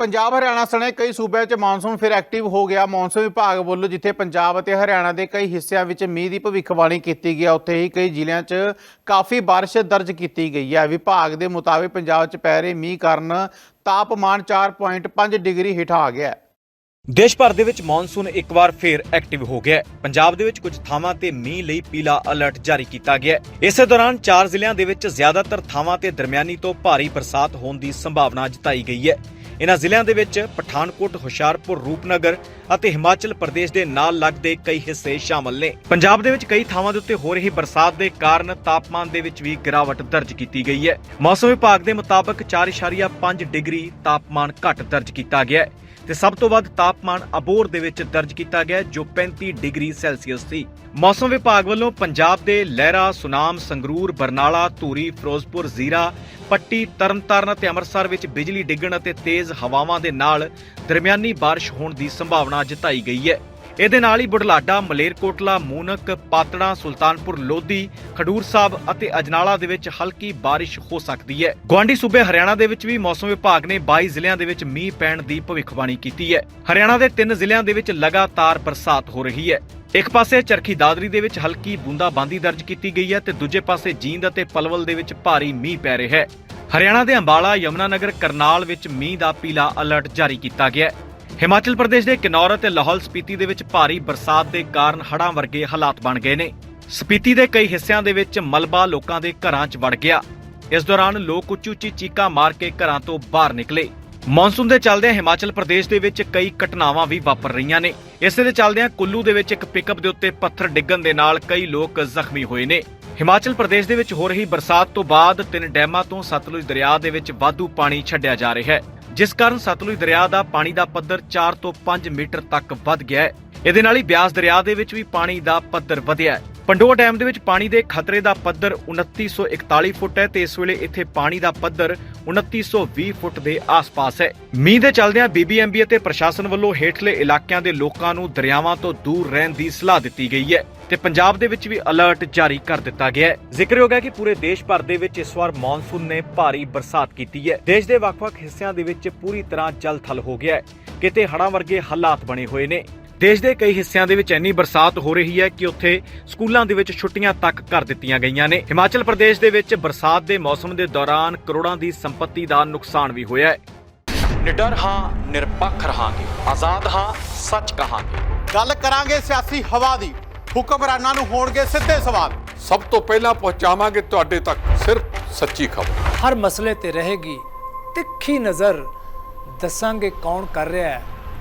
ਪੰਜਾਬ ਹਰਿਆਣਾ ਸਣੇ ਕਈ ਸੂਬਿਆਂ 'ਚ ਮੌਨਸੂਨ ਫਿਰ ਐਕਟਿਵ ਹੋ ਗਿਆ। ਮੌਨਸੂਨ ਵਿਭਾਗ ਵੱਲੋਂ ਜਿੱਥੇ ਪੰਜਾਬ ਅਤੇ ਹਰਿਆਣਾ ਦੇ ਕਈ ਹਿੱਸਿਆਂ ਵਿੱਚ ਮੀਂਹ ਦੀ ਭਵਿੱਖਬਾਣੀ ਕੀਤੀ ਗਈ ਉੱਥੇ ਹੀ ਕਈ ਜ਼ਿਲ੍ਹਿਆਂ 'ਚ ਕਾਫੀ ਬਾਰਿਸ਼ ਦਰਜ ਕੀਤੀ ਗਈ ਹੈ ਵਿਭਾਗ ਦੇ ਮੁਤਾਬਿਕ ਪੰਜਾਬ 'ਚ ਪੈ ਰਹੇ ਮੀਂਹ ਕਾਰਨ ਤਾਪਮਾਨ 4.5 ਡਿਗਰੀ ਹੇਠਾਂ ਆ ਗਿਆ ਦੇਸ਼ ਭਰ ਦੇ ਵਿੱਚ ਮੌਨਸੂਨ ਇੱਕ ਵਾਰ ਫੇਰ ਐਕਟਿਵ ਹੋ ਗਿਆ ਹੈ। ਪੰਜਾਬ ਦੇ ਵਿੱਚ ਕੁਝ ਥਾਵਾਂ ਤੇ ਮੀਂਹ ਲਈ ਪੀਲਾ ਅਲਰਟ ਜਾਰੀ ਕੀਤਾ ਗਿਆ ਹੈ। ਇਸੇ ਦੌਰਾਨ ਚਾਰ ਜ਼ਿਲ੍ਹਿਆਂ ਦੇ ਵਿੱਚ ਜ਼ਿਆਦਾਤਰ ਥਾਵਾਂ ਤੇ ਦਰਮਿਆਨੀ ਤੋਂ ਭਾਰੀ ਬਰਸਾਤ ਹੋਣ ਦੀ ਸੰਭਾਵਨਾ ਜਤਾਈ ਗਈ ਹੈ। ਇਨ੍ਹਾਂ ਜ਼ਿਲ੍ਹਿਆਂ ਦੇ ਵਿੱਚ ਪਠਾਨਕੋਟ, ਹੁਸ਼ਿਆਰਪੁਰ, ਰੂਪਨਗਰ ਅਤੇ ਹਿਮਾਚਲ ਪ੍ਰਦੇਸ਼ ਦੇ ਨਾਲ ਲੱਗਦੇ ਕਈ ਹਿੱਸੇ ਸ਼ਾਮਲ ਨੇ। ਪੰਜਾਬ ਦੇ ਵਿੱਚ ਕਈ ਥਾਵਾਂ ਦੇ ਉੱਤੇ ਹੋ ਰਹੀ ਬਰਸਾਤ ਦੇ ਕਾਰਨ ਤਾਪਮਾਨ ਦੇ ਵਿੱਚ ਵੀ ਗਿਰਾਵਟ ਦਰਜ ਕੀਤੀ ਗਈ ਹੈ। ਮੌਸਮ ਵਿਭਾਗ ਦੇ ਮੁਤਾਬਕ 4.5 ਡਿਗਰੀ ਤਾਪਮਾਨ ਘੱਟ ਦਰਜ ਕੀਤਾ ਗਿਆ ਹੈ। ਤੇ ਸਭ ਤੋਂ ਵੱਧ ਤਾਪਮਾਨ ਅਬੋਰ ਦੇ ਵਿੱਚ ਦਰਜ ਕੀਤਾ ਗਿਆ, ਜੋ 35 ਡਿਗਰੀ ਸੈਲਸੀਅਸ ਸੀ। ਮੌਸਮ ਵਿਭਾਗ ਵੱਲੋਂ ਪੰਜਾਬ ਦੇ ਲਹਿਰਾ, ਸੁਨਾਮ, ਸੰਗਰੂਰ, ਬਰਨਾਲਾ, ਧੂਰੀ, ਫਿਰੋਜ਼ਪੁਰ, ਜ਼ੀਰਾ, ਪੱਟੀ, ਤਰਨਤਾਰਨ ਅਤੇ ਅੰਮ੍ਰਿਤਸਰ ਵਿੱਚ ਬਿਜਲੀ ਡਿੱਗਣ ਅਤੇ ਤੇਜ਼ ਹਵਾਵਾਂ ਦੇ ਨਾਲ ਦਰਮਿਆਨੀ ਬਾਰਿਸ਼ ਹੋਣ ਦੀ ਸੰਭਾਵਨਾ ਜਤਾਈ ਗਈ ਹੈ। ਇਹਦੇ ਨਾਲ ਹੀ ਬੁਢਲਾਡਾ, ਮਲੇਰਕੋਟਲਾ, ਮੂਨਕ, ਪਾਤੜਾ, ਸੁਲਤਾਨਪੁਰ, ਲੋਧੀ, ਖਡੂਰ ਸਾਹਿਬ ਅਤੇ ਅਜਨਾਲਾ ਦੇ ਵਿੱਚ ਹਲਕੀ ਬਾਰਿਸ਼ ਹੋ ਸਕਦੀ ਹੈ। ਗਵਾਂਡੀ ਸੂਬੇ ਹਰਿਆਣਾ ਦੇ ਵਿੱਚ ਵੀ ਮੌਸਮ ਵਿਭਾਗ ਨੇ 22 ਜ਼ਿਲ੍ਹਿਆਂ ਦੇ ਵਿੱਚ ਮੀਂਹ ਪੈਣ ਦੀ ਭਵਿੱਖਬਾਣੀ ਕੀਤੀ ਹੈ। ਹਰਿਆਣਾ ਦੇ ਤਿੰਨ ਜ਼ਿਲ੍ਹਿਆਂ ਦੇ ਵਿੱਚ ਲਗਾਤਾਰ ਬਰਸਾਤ ਹੋ ਰਹੀ ਹੈ। ਇੱਕ ਪਾਸੇ ਚਰਖੀ ਦਾਦਰੀ ਦੇ ਵਿੱਚ ਹਲਕੀ ਬੂੰਦਾਬਾਂਦੀ ਦਰਜ ਕੀਤੀ ਗਈ ਹੈ ਤੇ ਦੂਜੇ ਪਾਸੇ ਜੀਂਦ ਅਤੇ ਪਲਵਲ ਦੇ ਵਿੱਚ ਭਾਰੀ ਮੀਂਹ ਪੈ ਰਿਹਾ ਹੈ। ਹਰਿਆਣਾ ਦੇ ਅੰਬਾਲਾ, ਯਮੁਨਾਨਗਰ, ਕਰਨਾਲ ਵਿੱਚ ਮੀਂਹ ਦਾ ਪੀਲਾ ਅਲਰਟ ਜਾਰੀ ਕੀਤਾ ਗਿਆ ਹੈ। ਹਿਮਾਚਲ ਪ੍ਰਦੇਸ਼ ਦੇ ਕਿਨੌਰ ਅਤੇ ਲਾਹੌਲ ਸਪੀਤੀ ਦੇ ਵਿੱਚ ਭਾਰੀ ਬਰਸਾਤ ਦੇ ਕਾਰਨ ਹੜ੍ਹਾਂ ਵਰਗੇ ਹਾਲਾਤ ਬਣ ਗਏ ਨੇ। ਸਪੀਤੀ ਦੇ ਕਈ ਹਿੱਸਿਆਂ ਦੇ ਵਿੱਚ ਮਲਬਾ ਲੋਕਾਂ ਦੇ ਘਰਾਂ 'ਚ ਵੜ ਗਿਆ। ਇਸ ਦੌਰਾਨ ਲੋਕ ਉੱਚੀ ਉੱਚੀ ਚੀਕਾਂ ਮਾਰ ਕੇ ਘਰਾਂ ਤੋਂ ਬਾਹਰ ਨਿਕਲੇ। ਮੌਨਸੂਨ ਦੇ ਚੱਲਦਿਆਂ ਹਿਮਾਚਲ ਪ੍ਰਦੇਸ਼ ਦੇ ਵਿੱਚ ਕਈ ਘਟਨਾਵਾਂ ਵੀ ਵਾਪਰ ਰਹੀਆਂ ਨੇ। ਇਸੇ ਦੇ ਚੱਲਦਿਆਂ ਕੁੱਲੂ ਦੇ ਵਿੱਚ ਇੱਕ ਪਿਕਅਪ ਦੇ ਉੱਤੇ ਪੱਥਰ ਡਿੱਗਣ ਦੇ ਨਾਲ ਕਈ ਲੋਕ ਜ਼ਖਮੀ ਹੋਏ ਨੇ। ਹਿਮਾਚਲ ਪ੍ਰਦੇਸ਼ ਦੇ ਵਿੱਚ ਹੋ ਰਹੀ ਬਰਸਾਤ ਤੋਂ ਬਾਅਦ ਤਿੰਨ ਡੈਮਾਂ ਤੋਂ ਸਤਲੁਜ ਦਰਿਆ ਦੇ ਵਿੱਚ ਵਾਧੂ ਪਾਣੀ ਛੱਡਿਆ ਜਾ ਰਿਹਾ ਹੈ। ਜਿਸ ਕਾਰਨ ਸਤਲੁਜ ਦਰਿਆ ਦਾ ਪਾਣੀ ਦਾ ਪੱਧਰ 4 ਤੋਂ 5 ਮੀਟਰ ਤੱਕ ਵੱਧ ਗਿਆ ਹੈ। ਇਹਦੇ ਨਾਲ ਹੀ ਬਿਆਸ ਦਰਿਆ ਦੇ ਵਿੱਚ ਵੀ ਪਾਣੀ ਦਾ ਪੱਧਰ ਵਧਿਆ ਹੈ। ਪੰਡੋਆ ਡੈਮ ਦੇ ਵਿੱਚ ਪਾਣੀ ਦੇ ਖਤਰੇ ਦਾ ਪੱਧਰ 2941 ਫੁੱਟ ਹੈ ਤੇ ਇਸ ਵੇਲੇ ਇੱਥੇ ਪਾਣੀ ਦਾ ਪੱਧਰ 2920 ਫੁੱਟ ਦੇ ਆਸ-ਪਾਸ ਹੈ। ਮੀਂਹ ਦੇ ਚੱਲਦਿਆਂ ਬੀਬੀਐਮਬੀ ਅਤੇ ਪ੍ਰਸ਼ਾਸਨ ਵੱਲੋਂ ਹੇਠਲੇ ਇਲਾਕਿਆਂ ਦੇ ਲੋਕਾਂ ਨੂੰ ਦਰਿਆਵਾਂ ਤੋਂ ਦੂਰ ਰਹਿਣ ਦੀ ਸਲਾਹ ਦਿੱਤੀ ਗਈ ਹੈ ਤੇ ਪੰਜਾਬ ਦੇ ਵਿੱਚ ਵੀ ਅਲਰਟ ਜਾਰੀ ਕਰ ਦਿੱਤਾ ਗਿਆ ਹੈ। ਜ਼ਿਕਰਯੋਗ ਹੈ ਕਿ ਪੂਰੇ ਦੇਸ਼ ਭਰ ਦੇ ਵਿੱਚ ਇਸ ਵਾਰ ਮੌਨਸੂਨ ਨੇ ਭਾਰੀ ਬਰਸਾਤ ਕੀਤੀ ਹੈ। ਦੇਸ਼ ਦੇ ਵੱਖ-ਵੱਖ ਹਿੱਸਿਆਂ ਦੇ ਵਿੱਚ ਪੂਰੀ ਤਰ੍ਹਾਂ ਜਲ-ਥਲ ਹੋ ਗਿਆ ਹੈ। ਕਿਤੇ ਹੜ੍ਹਾਂ ਵਰਗੇ ਹਾਲਾਤ ਬਣੇ ਹੋਏ ਨੇ। ਦੇਸ਼ ਦੇ ਕਈ ਹਿੱਸਿਆਂ ਦੇ ਵਿੱਚ ਇੰਨੀ ਬਰਸਾਤ ਹੋ ਰਹੀ ਹੈ ਕਿ ਉੱਥੇ ਸਕੂਲਾਂ ਦੇ ਵਿੱਚ ਛੁੱਟੀਆਂ ਤੱਕ ਕਰ ਦਿੱਤੀਆਂ ਗਈਆਂ ਨੇ। ਹਿਮਾਚਲ ਪ੍ਰਦੇਸ਼ ਦੇ ਵਿੱਚ ਬਰਸਾਤ ਦੇ ਮੌਸਮ ਦੇ ਦੌਰਾਨ ਕਰੋੜਾਂ ਦੀ ਸੰਪત્ਤੀ ਦਾ ਨੁਕਸਾਨ ਵੀ ਹੋਇਆ ਹੈ। ਨਿਡਰ ਹਾਂ ਨਿਰਪੱਖ ਰਹਾਂਗੇ। ਆਜ਼ਾਦ ਹਾਂ ਸੱਚ ਕਹਾਂਗੇ। ਗੱਲ ਕਰਾਂਗੇ ਸਿਆਸੀ ਹਵਾ ਦੀ। ਹੁਕਮਰਾਨਾਂ ਨੂੰ ਹੋਣਗੇ ਸਿੱਧੇ ਸਵਾਲ। ਸਭ ਤੋਂ ਪਹਿਲਾਂ ਪਹੁੰਚਾਵਾਂਗੇ ਤੁਹਾਡੇ ਤੱਕ ਸਿਰਫ ਸੱਚੀ ਖਬਰ। ਹਰ ਮਸਲੇ ਤੇ ਰਹੇਗੀ ਤਿੱਖੀ ਨਜ਼ਰ। ਦੱਸਾਂਗੇ ਕੌਣ ਕਰ ਰਿਹਾ ਹੈ।